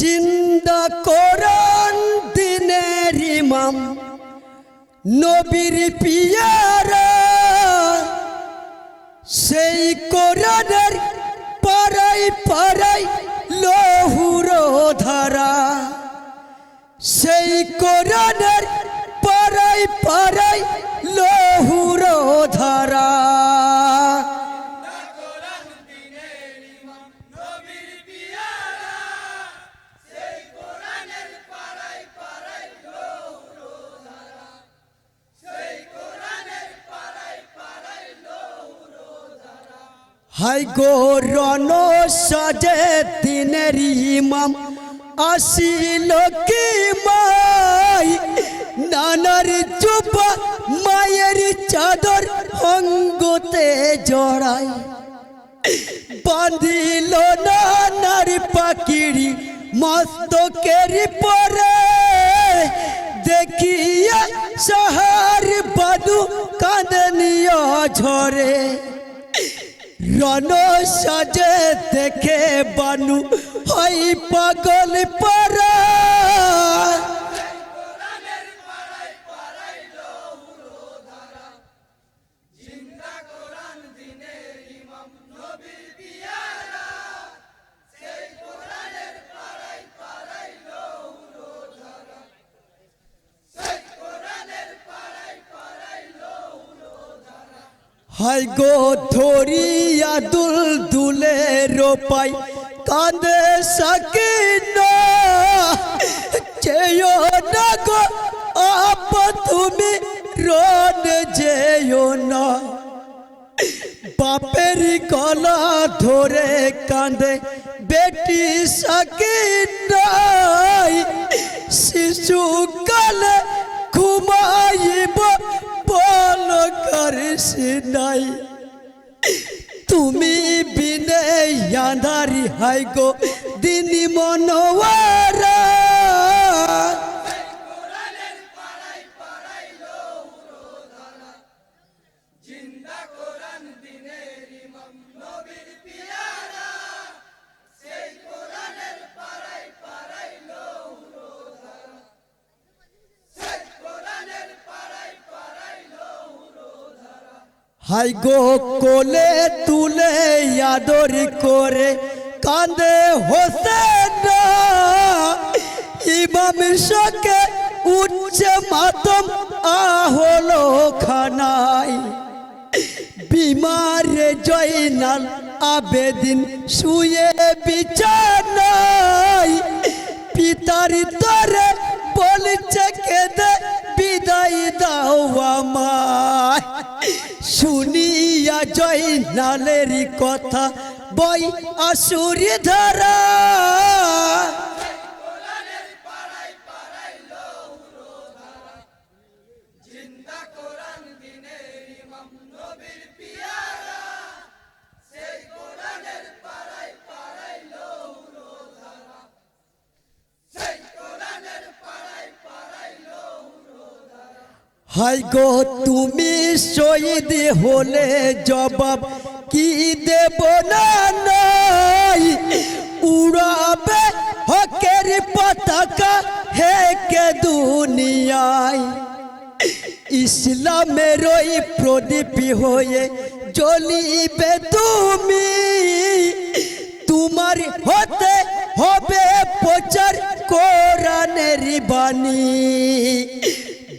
চিন্তা কোরআন দিনের ইমাম, নবীর পিয়ারা। সেই কোরআনের পাড়াই পাড়াই লহুর ধারা। সেই কোরআনের পাড়াই পাড়াই লহুর ধারা। হাই গো রন সাজে দিনের ইমাম। আসিল কি মাই? নানার চোপা, মায়ের চাদর অঙ্গতে জড়াই। বাঁধিল নানার পাকিড়ি মস্তকের পরে। দেখিয়া সাহার বাদু কাঁদনিয়া ঝরে। রণ সাজে দেখে বানু হই পাগল পারা হাই গো ধরিয়া দুল দুলে রোপাই, কাঁদে সাকি না না গো, আপ তুমি রন যেও না। বাপের গলা ধরে কাঁদে বেটি সাকি নাই করিস নাই। তুমি বিনে আধারি হাই গো দিনী মনোয়ারা হাই গো, কোলে তুলে আদর করে কান্দে হোসেন ইমাম শকে উচ্চ মাতম আহলো খানাই বিমারে জয়নাল আবেদিন শুয়ে বিছানাই পিতার তরে বলছে, কেদে বিদায় দাও আমায়। শুনিয়া জয় নালের কথা বই আসুরি ধারা। হাই গো, তুমি শহীদ হলে জবাব কি দেব না নাই? উড়াবে হকের পতাকা হেকে দুনিয়ায়। ইসলামের ওই প্রদীপ হয়ে জ্বলিবে তুমি। তোমার হতে হবে প্রচার কোরআনের বাণী।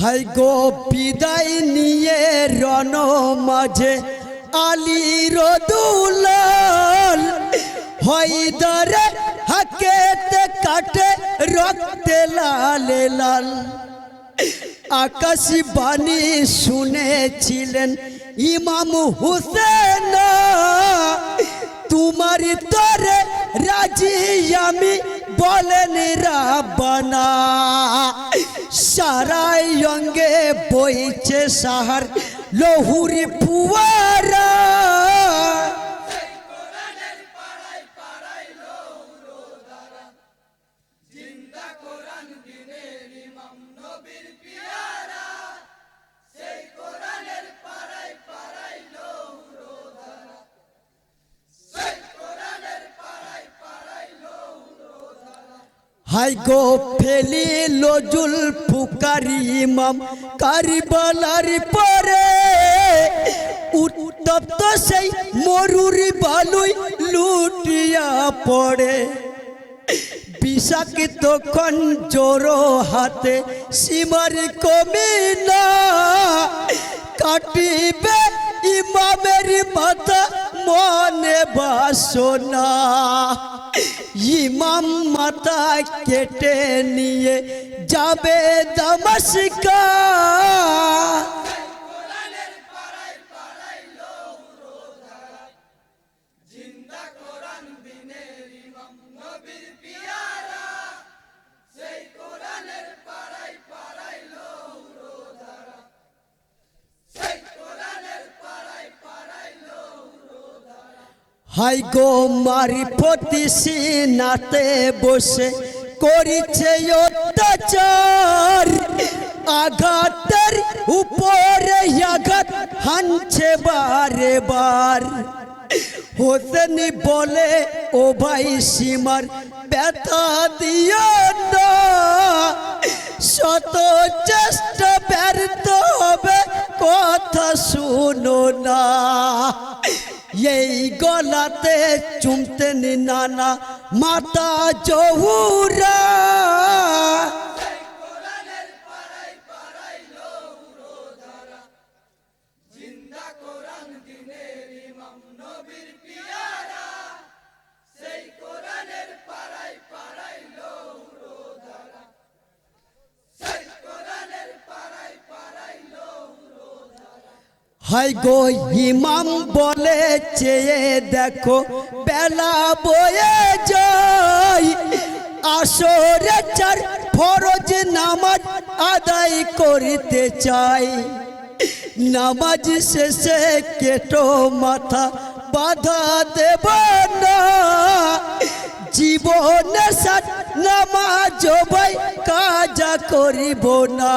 হাই গো বিদায় নিয়ে রণ মাঝে আলির দুলাল হইদরে হাকেতে কাটে রক্তে লালে লাল। আকাশ বাণী শুনেছিলেন ইমাম হুসেন, তোমার তরে রাজি আমি বলেন রাবানা সারাই অঙ্গে বইছে সাহার লহুরি ফুয়ারা। হাই গো ফেলি লজুল ফুকারি ইমাম, কারিবালার পরে উত্তপ্ত সেই মরুরি বালুই লুটিয়া পড়ে। বিষাকে তখন জোরো হাতে সীমার কমি না, কাটিবে ইমামের মাথা মনে বাসনা। ইমাম মাথা কেটে নিয়ে যাবে দামাসিকা হাই গো, মারি পতিসি নাতে বসে করিছে অত্যাচার। আঘাতের উপরে আঘাত হানছে বারে বার। হোসেনি বলে, ও ভাই সীমার ব্যথা দিও শত চেষ্টা ব্যর্থ হবে, কথা শুনো না। এই গলাতে চুমতেন নানা মাতা জহুরা। হাই গো ইমাম বলে চেয়ে দেখো, বেলা বয়ে যাই আসরে চার ফরজ নামাজ আদায় করিতে চাই। নামাজ শেষে কেটো মাথা বাধা দেব না। জীবনে সাত নামাজ ভাই কাজা করিব না।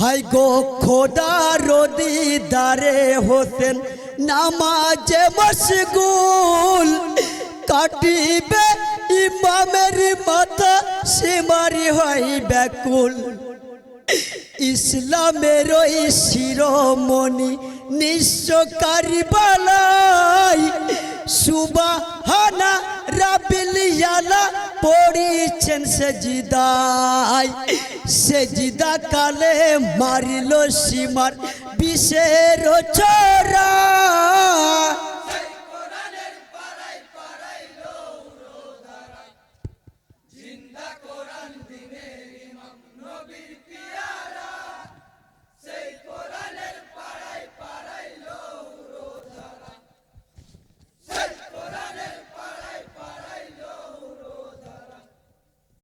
হাই গো খোদা রদি দারে হোসেন, নামাজে মশগুল কাটিবে ইমামের মাথা সীমারি হয় ব্যাকুল। ইসলামের ওই শিরোমণি নিঃস্বকারী বালাই সুবাহানা রাবিলিয়ালা পড়িছেন সে সেজিদা কালে মারিল সীমার বিষের ছড়া